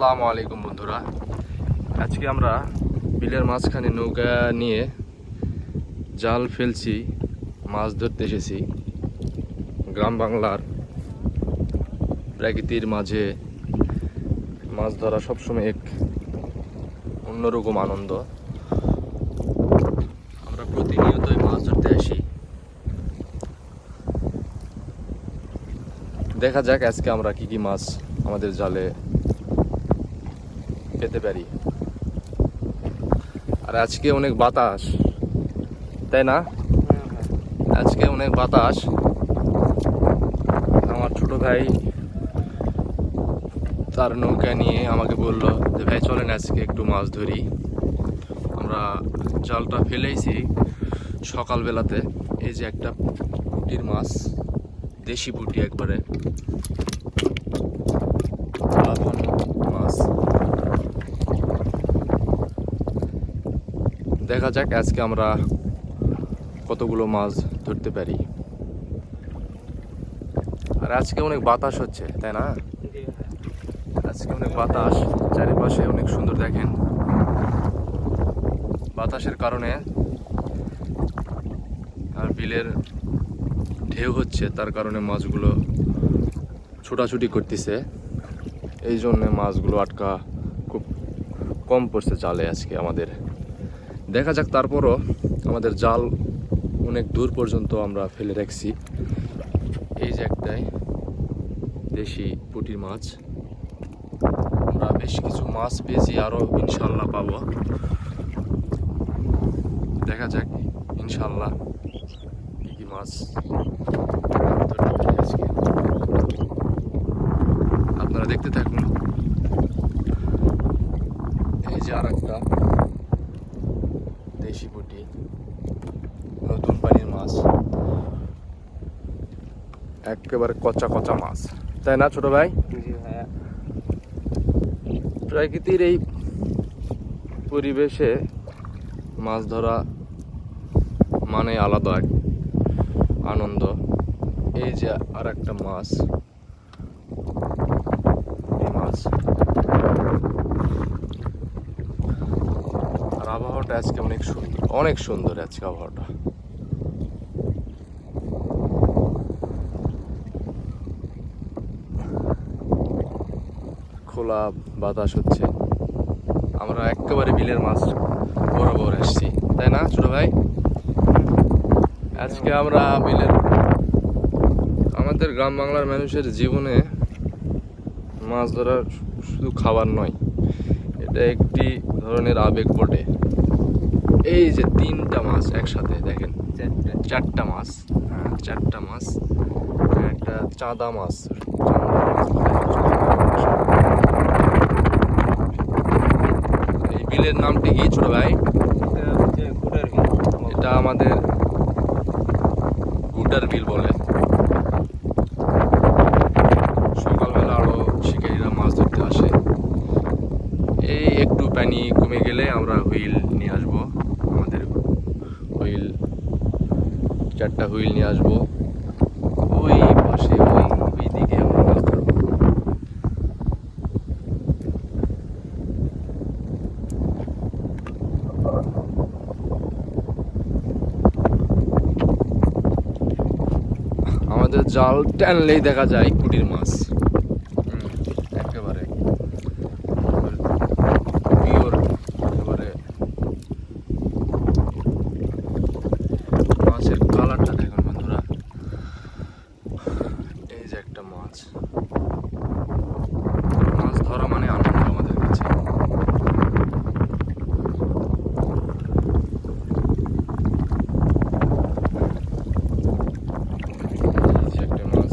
আসসালামু আলাইকুম বন্ধুরা। আজকে আমরা বিলের মাঝখানে নৌকা নিয়ে জাল ফেলছি, মাছ ধরতে এসেছি। গ্রাম বাংলার প্রকৃতির মাঝে মাছ ধরা সবসময় এক অন্যরকম আনন্দ। আমরা প্রতিনিয়তই মাছ ধরতে আসি। দেখা যাক আজকে আমরা কি কি মাছ আমাদের জালে পেতে পারি। আর আজকে অনেক বাতাস। তাই না? আজকে অনেক বাতাস। আমার ছোট ভাই তার নৌকা নিয়ে আমাকে বলল যে, ভাই, চলেন আজকে একটু মাছ ধরি। আমরা জালটা ফেলেইছি সকালবেলাতে। এই যে একটা পুটির মাছ, দেশি পুটি একবারে লাফানো মাছ দেখা যাক, আজকে আমরা কতগুলো মাছ ধরতে পারি। আর আজকে অনেক বাতাস হচ্ছে, তাই না? আজকে অনেক বাতাস, চারিপাশে অনেক সুন্দর দেখেন। বাতাসের কারণে আর বিলের ঢেউ হচ্ছে, তার কারণে মাছগুলো ছোটাছুটি করতেছে। এই জন্য মাছগুলো আটকা খুব কম পড়ছে জালে আজকে আমাদের। দেখা যাক তারপরও আমাদের জাল অনেক দূর পর্যন্ত আমরা ফেলে রাখছি। এই যে একটাই দেশি পুটির মাছ। আমরা বেশ কিছু মাছ পেয়েছি, আরও ইনশাল্লাহ পাবো। দেখা যাক, ইনশাল্লাহ কি কি মাছ আপনারা দেখতে থাকুন। এই যে আর একটা দেশি পুটি নতুন পানির মাছ একেবারে কচা কচা মাছ। তাই না ছোট ভাই? প্রকৃতির এই পরিবেশে মাছ ধরা মানে আলাদা এক আনন্দ। এই যে আর একটা মাছ এই মাছ আর আবহাওয়াটা আজকে অনেক সুন্দর অনেক সুন্দর আজকে আবহাওয়াটা খোলা বাতাস হচ্ছে। আমরা একেবারে বিলের মাছ বরাবর আসছি, তাই না ছোট ভাই? আজকে আমরা বিলের আমাদের গ্রাম বাংলার মানুষের জীবনে মাছ ধরা শুধু খাবার নয়, এটা একটি ধরনের আবেগ বটে। এই যে তিনটা মাছ একসাথে দেখেন। চারটা। মাছ। হ্যাঁ। চারটা মাছ। একটা চাঁদা মাছ। এই বিলের নামটি কি ছোট ভাই। এটা আমাদের গুটার বিল বলে। সকালবেলা আরও শিকারীরা মাছ ধরতে আসে। এই একটু পানি কমে গেলে আমরা হুইল নিয়ে আসব আমাদের হুইল চারটা হুইল নিয়ে আসব। ওই পাশে, ওই ওই দিকে আমাদের জাল টানলেই দেখা যায় কুটির মাছ হুম, একেবারে পিওর একেবারে মাছের কালারটা দেখুন বন্ধুরা এই যে একটা মাছ। মাছ ধরা মানে আনন্দ আমাদের কাছে। একটা মাছ।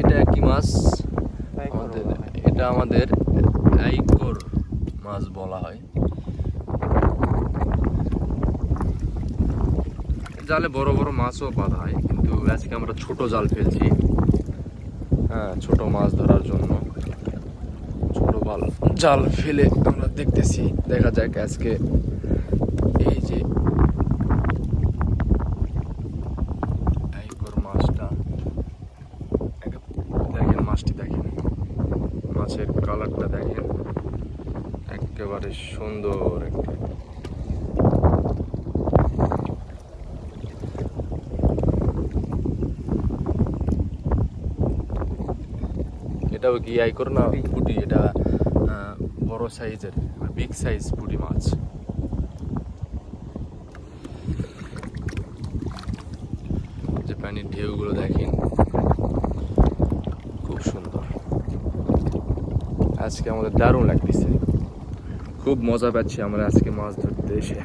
এটা কি মাছ? আমাদের এটা আমাদের আইকর মাছ বলা হয়। জালে বড় বড় মাছও বাধা হয়, কিন্তু আজকে আমরা ছোট জাল ফেলছি। হ্যাঁ ছোট মাছ ধরার জন্য। ছোট বাল জাল ফেলে আমরা দেখতেছি। দেখা যাক আজকে এই যে মাছটা দেখেন। মাছের কালারটা দেখেন। একেবারে সুন্দর। এটাও কি আই করো না? পুটি এটা বড় সাইজের বিগ সাইজ পুটি মাছ। যে পানির ঢেউগুলো দেখেন, খুব সুন্দর। আজকে আমাদের দারুণ লাগতেছে। খুব মজা পাচ্ছি আমরা আজকে মাছ ধরতে এসে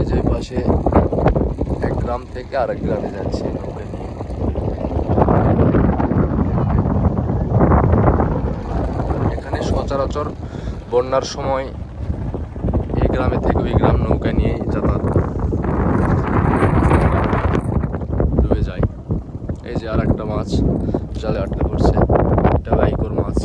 এই যে পাশে এক গ্রাম থেকে আরেক গ্রামে যাচ্ছে নৌকা নিয়ে। এখানে সচরাচর বন্যার সময় এই গ্রামে থেকে ওই গ্রাম নৌকা নিয়ে যাতায়াত ডুবে যায়। এই যে আর একটা মাছ, জালে আটকে পড়ছে। এটা বাইকর মাছ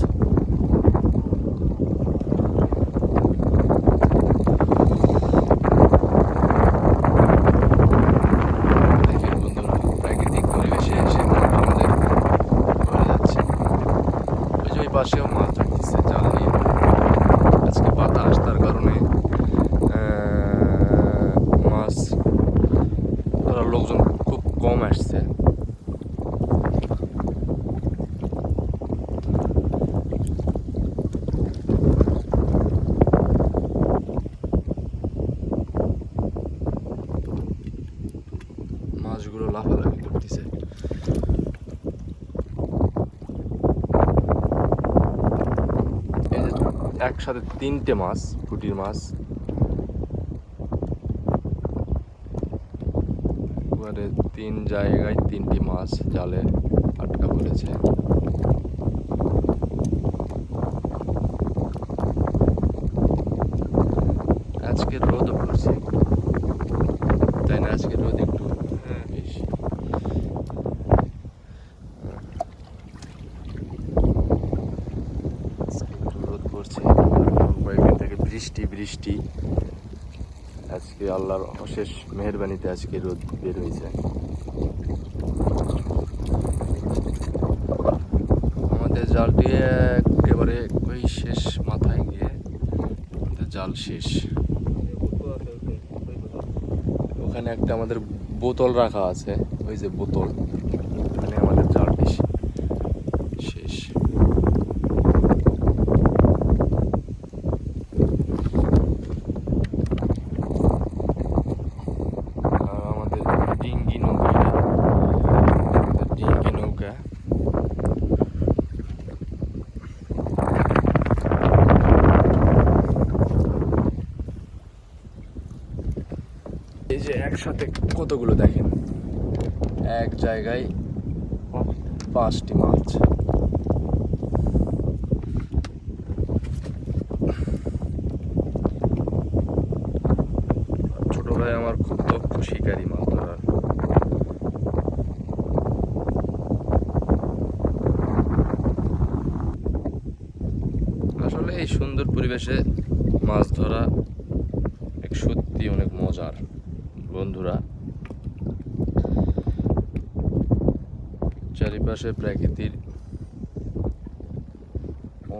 দেখেন বন্ধুরা প্রাকৃতিক পরিবেশে এসে মনটা আমাদের ভরে যাচ্ছে ওই যে ওই পাশেও মাছ ধরতেছে জাল নিয়ে আজকে বাতাস তার কারণে আহ, মাছ ধরার লোকজন খুব কম আসছে মাছগুলো লাফালাফি করতেছে এই যে একসাথে তিনটে মাছ পুটির মাছ। এবারে তিন জায়গায় তিনটি মাছ জালে আটকা পড়েছে। আজকে রোদও পড়ছে, তাই না? আজকে রোদ একটু বেশি আজকে একটু রোদ পড়ছে কয়েকদিন থেকে বৃষ্টি। আজকে আল্লাহর অশেষ মেহরবানিতে আজকে রোদ বের হয়েছে। আমাদের জালটি একেবারে ওই শেষ মাথায় গিয়ে আমাদের জাল শেষ। ওখানে একটা আমাদের বোতল রাখা আছে, ওই যে বোতল ওখানে আমাদের জালটি শেষ আর আমাদের ডিঙ্গি নৌকা এটা। আমাদের ডিঙ্গি নৌকা এই যে একসাথে কতগুলো দেখেন? এক জায়গায় পাঁচটি মাছ। ছোট আমার খুব দক্ষ শিকারী মাছ ধরার। আসলে এই সুন্দর পরিবেশে মাছ ধরা এক সত্যি অনেক মজার। বন্ধুরা, চারিপাশে প্রাকৃতির ও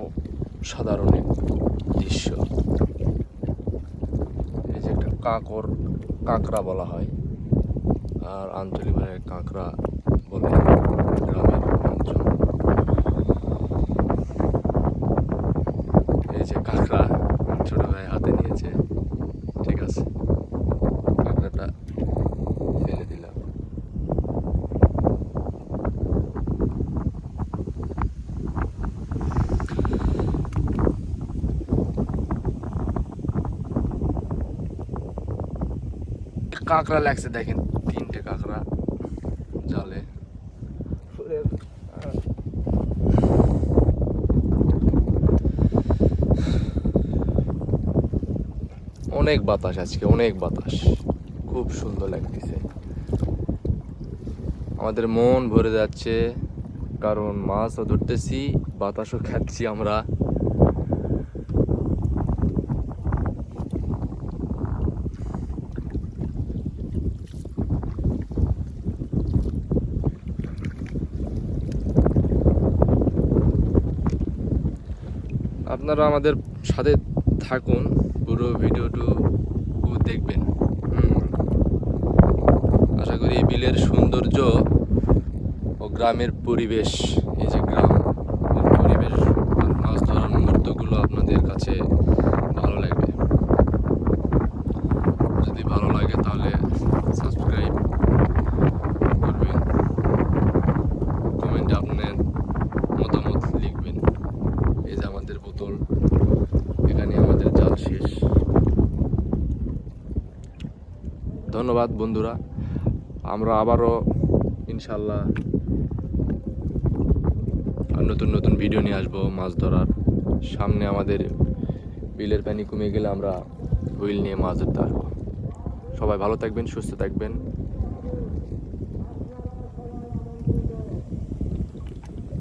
সাধারণ দৃশ্য। এই যে একটা কাঁকর, কাঁকড়া বলা হয়, আর আঞ্চলিক ভাষায় কাঁকড়া বলে গ্রামের অঞ্চল। এই যে কাঁকড়া ছোটো ভাই হাতে নিয়েছে ঠিক আছে কাঁকড়াটা ফেলে দিলাম কাঁকড়া লাগছে, দেখেন, তিনটে কাঁকড়া জালে। অনেক বাতাস আজকে, অনেক বাতাস। খুব সুন্দর লাগতেছে। আমাদের মন ভরে যাচ্ছে, কারণ মাছও ধরতেছি, বাতাসও খাচ্ছি আমরা। আপনারা আমাদের সাথে থাকুন। পুরো ভিডিওটুকু দেখবেন। আশা করি এই বিলের সৌন্দর্য ও গ্রামের পরিবেশ, এই যে গ্রাম এর পরিবেশ আর মাছ ধরার মুহূর্তগুলো আপনাদের কাছে ভালো লাগবে যদি ভালো লাগে তাহলে সাবস্ক্রাইব করবেন কমেন্টে আপনার মতামত লিখবেন এই যে আমাদের বোতল এখানে আমাদের জাল শেষ ধন্যবাদ বন্ধুরা। আমরা আবারও ইনশাল্লাহ নতুন নতুন ভিডিও নিয়ে আসব মাছ ধরার। সামনে আমাদের বিলের পানি কমে গেলে আমরা হুইল নিয়ে মাছ ধরতে আসব। সবাই ভালো থাকবেন, সুস্থ থাকবেন।